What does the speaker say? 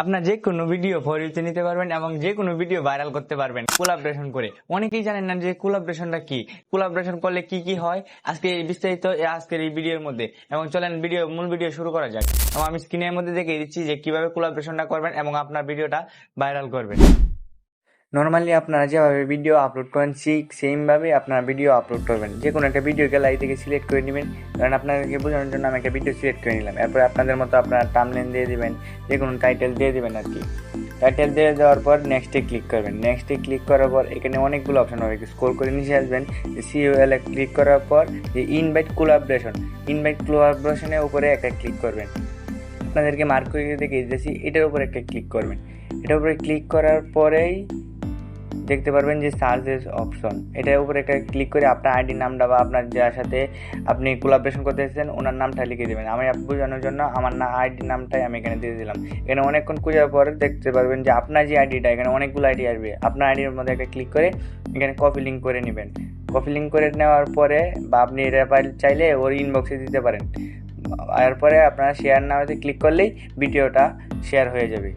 আপনার যে কোনো ভিডিও ফর ইউতে নিতে পারবেন এবং যে কোনো ভিডিও ভাইরাল করতে পারবেন। কোলাবরেশন করে। অনেকেই জানেন না যে কোলাবরেশনটা কি? কোলাবরেশন করলে কি কি হয়? আজকে এই বিস্তারিত আজকের এই ভিডিওর মধ্যে। এবং চলেন ভিডিও মূল ভিডিও শুরু করা যাক। এবং আমি স্ক্রিনের মধ্যে দেখিয়ে দিচ্ছি যে কীভাবে কোলাবরেশনটা করবেন এবং আপনার ভিডিওটা ভাইরাল করবেন। নর্মালি আপনারা যেভাবে ভিডিও আপলোড করেন, ঠিক সেমভাবে আপনারা ভিডিও আপলোড করবেন। যে কোনো একটা ভিডিও গ্যালারি থেকে সিলেক্ট করে নেবেন, কারণ আপনাদেরকে বোঝানোর জন্য আমি একটা ভিডিও সিলেক্ট করে নিলাম। এরপরে আপনাদের মতো আপনারা টামলেন দিয়ে দেবেন যে কোনো টাইটেল দিয়ে দেবেন আর কি টাইটেল দিয়ে দেওয়ার পর নেক্সটে ক্লিক করবেন। নেক্সটে ক্লিক করার পর এখানে অনেকগুলো অপশন হবে। স্কোর করে নিচে আসবেন। সিওএল ক্লিক করার পর যে ইনভাইট কোলাবরেশন ইনভাইট কোলাবরেশনের উপরে একটা ক্লিক করবেন। আপনাদেরকে মার্ক করে দেখে দিতেছি, এটার উপরে একটা ক্লিক করবেন। এটার উপরে ক্লিক করার পরেই দেখতে পারবেন যে সার্চেস অপশন এটার উপরে একটা ক্লিক করে আপনার আইডি নামটা বা আপনার যার সাথে আপনি কোলাবরেশন করতে এসেছেন, ওনার নামটা লিখে দেবেন। আমি বোঝানোর জন্য আমার না আইডি নামটাই আমি এখানে দিয়ে দিলাম। এখানে অনেকক্ষণ খোঁজার পরে দেখতে পারবেন যে আপনার যে আইডিটা এখানে অনেকগুলো আইডি আসবে। আপনার আইডির মধ্যে একটা ক্লিক করে এখানে কপি লিঙ্ক করে নেবেন। কপি লিঙ্ক করে নেওয়ার পরে বা আপনি এটা চাইলে ওর ইনবক্সে দিতে পারেন। এরপরে আপনারা শেয়ার নামে ক্লিক করলেই ভিডিওটা শেয়ার হয়ে যাবে।